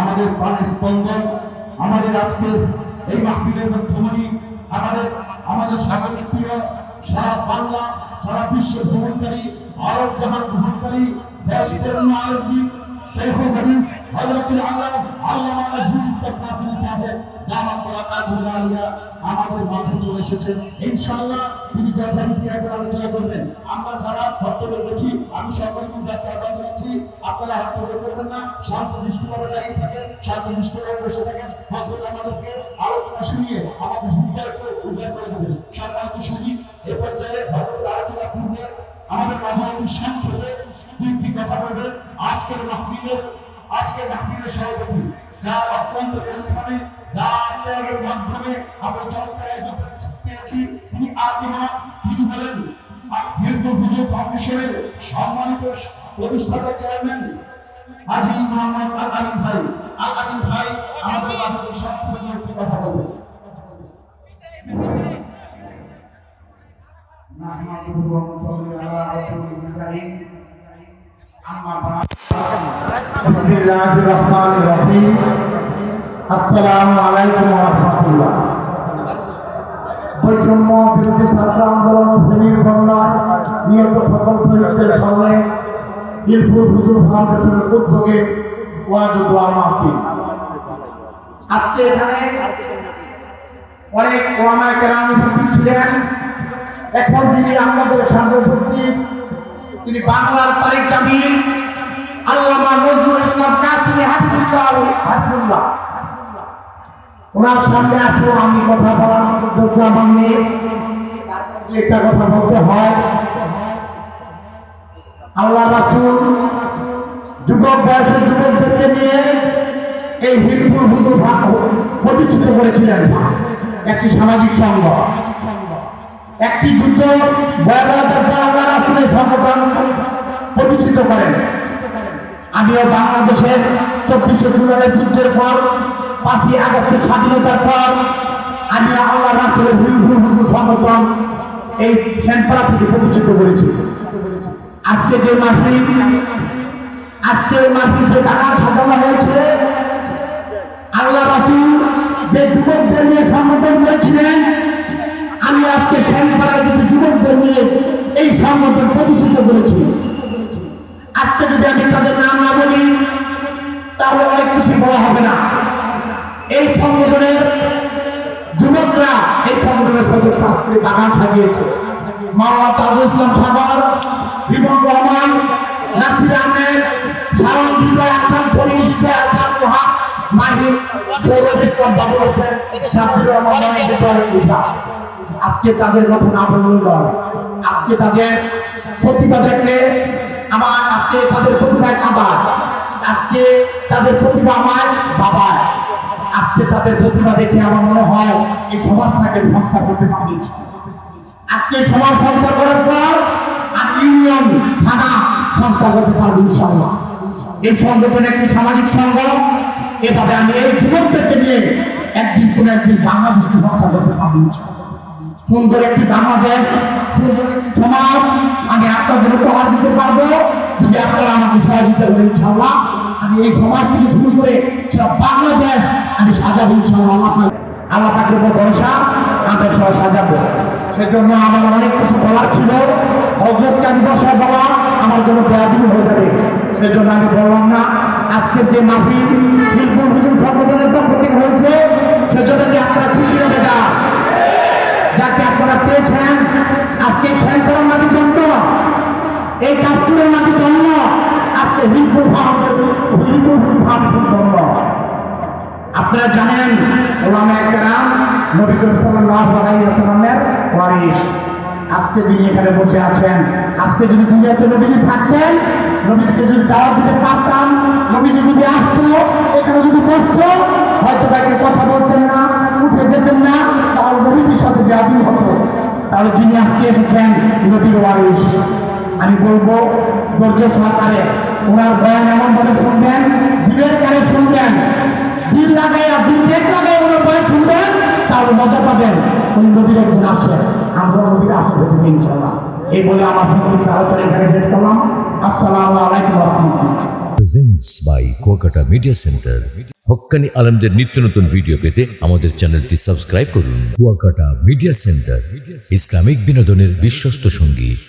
আমাদের প্রাণের স্পন্দন, আমাদের আজকের এই মাহফিলের মধ্যমণি আমাদের আমাদের স্বাগতিক প্রিয় সারা বাংলা, সারা বিশ্ব ভ্রমণকারী, আরব জাহান ভ্রমণকারী দেশের নায়কজি শেখুল হাদিস, হযরতুল আল্লাহ আল্লামা নাজমুল মুস্তাফা কাসিম সাহেব দামাত বরাকাতুল আলিয়া, আমাদের মাঝে চলে এসেছেন। ইনশাআল্লাহ তিনি যথারীতি একবার আলোচনা করবেন। আমরা যারা বক্তব্য রেখেছি আমি সকলকে উদ্যাপ্ত জানাচ্ছি, আপনারা হাত করবেন না। শান্ত দাঁড়িয়ে থাকেন, শান্ত বসে থাকেন। হজরত আমাদেরকে আলোচনা শুনিয়ে আমাদের হৃদয়কে উদ্ধার করে দেবেন। সম্মানিত আজকের মাহফিলের আজকের মাহফিলের সভাপতি যার অত্যন্ত পরিশ্রমে যার ত্যাগের মাধ্যমে আমরা চমৎকার আয়োজন পেয়েছি তিনি আজীবন তিনি হলেন হিজবুল হুজুর ফাউন্ডেশনের সম্মানিত প্রতিষ্ঠাতা চেয়ারম্যান হাজি মোহাম্মদ আল আলিম ভাই আল আলিম ভাই আমাদের মাঝে সবসময় একটি কথা বলবেন نحمده ونصلي على رسوله الكريم আলাইকুম সকল উদ্যোগে আজকে এখানে অনেক ছিলেন। এখন যিনি আমাদের সামনে উপস্থিত তিনি বাংলার তারিখ জামিন আল্লামা নজরুল ইসলাম কাশ্মীর হাফিজুল্লাহ হাফিজুল্লাহ। ওনার সামনে আসো, আমি কথা বলার যোগ্য আমার নেই একটা কথা বলতে হয়। আল্লাহ রাসূল যুবক যুবকদেরকে নিয়ে এই হুজুর প্রতিষ্ঠিত করেছিলেন। একটি সামাজিক সংঘ একটি যুদ্ধ ভয়াবহতার পর রাসূলের সংগঠন প্রতিষ্ঠিত করেন। আমিও বাংলাদেশের চব্বিশে জুলাইয়ের যুদ্ধের পর, পাঁচই আগস্টের স্বাধীনতার পর আমি আল্লাহ রাসূলের হিন্দু হুজুর সংগঠন এই শ্যামপাড়া থেকে প্রতিষ্ঠিত করেছি। আজকে যে মাহফিল, আজকে এই মাহফিল যে টাকা সাজানো হয়েছে আল্লাহ রাসূল যে যুবকদের নিয়ে আজকে বাগান সাজিয়েছে। মাওলানা তাজুল ইসলাম সাগর বিমল রহমান, নাসির আহমেদ শারন বিজয় আসাম শরীফ বিজয় আসাম, মোহা মাহির সৌরভ ইসলাম বাবুল হোসেন শাহিদুর রহমান আজকে তাদের কথা না বললেও আজকে তাদের প্রতিভা দেখলে আমার, আজকে তাদের প্রতিভা আবার আজকে তাদের প্রতিভা আমার বাবার। আজকে তাদের প্রতিভা দেখে আমার মনে হয় এই সমাজটাকে সংস্কার করতে পারবে। আজকে সমাজ সংস্কার করার পর আর ইউনিয়ন, থানা সংস্কার করতে পারবে ইনশাআল্লাহ। এই সংগঠন একটি সামাজিক সংঘ। এভাবে আমি এই যুবকদেরকে নিয়ে একদিন কোন একদিন বাংলাদেশকে সংস্কার করতে পারব সুন্দর একটি বাংলাদেশ, সুন্দর সমাজ, আমি আপনাদের উপহার দিতে পারব। যদি আপনারা আমাকে সহযোগিতা করেন ইনশাআল্লাহ। আমি এই সমাজ থেকে শুরু করে সারা বাংলাদেশ আমি সাজাবো ইনশাআল্লাহ। আল্লাহ আল্লাহ পাকের উপর ভরসা আমাদের সবাই সাজাবো। সেজন্য আমার অনেক কিছু বলার ছিল। হজরতকে আমি বসায় বলা, আমার জন্য বেয়াদিবি হয়ে যাবে। সেজন্য আমি বললাম না, আজকের যে মাহফিল হিলপুর হুজুর সংগঠনের পক্ষ থেকে হয়েছে, সেজন্য কি আপনারা খুশি হয়ে যান যাকে আপনারা পেয়েছেন, আজকে শ্যামকরণ মাটির জন্য এই কাশ্মীরের মাটির জন্য আজকে হিলপুর আপনারা জানেন ওলামা একরাম নবী করিম সাল্লাল্লাহু আলাইহি ওয়াসাল্লামের ওয়ারিস আজকে যিনি এখানে বসে আছেন, আজকে যদি দুনিয়াতে নবীজি থাকতেন, নবীকে যদি দাওয়াত দিতে পারতাম নবীজি যদি আসতো, এখানে যদি বসতো, হয়তো তাকে কথা বলতেন না, উঠে যেতেন না, তাহলে নবীজির সাথে ব্যাধি হতো। তাহলে যিনি আজকে এসেছেন, নবীর ওয়ারিস আমি বলব, ধৈর্য সহকারে ওনার বয়ান এমনভাবে শুনবেন, দিলের কানে শুনবেন দিল লাগাইয়া বয়ান শুনবেন মজা পাবেন নবীর আসে। আমরা নবীর ইনশাল্লাহ এই বলে আমার সংক্ষিপ্ত আলোচনা এখানে শেষ করলাম। আসসালামু আলাইকুম রহমতুল্লাহ। Presents by Kuakata media center Haqqani আলমদের নিত্য নতুন ভিডিও পেতে আমাদের চ্যানেলটি সাবস্ক্রাইব করুন। কুয়াকাটা মিডিয়া সেন্টার ইসলামিক বিনোদনের বিশ্বস্ত সঙ্গী।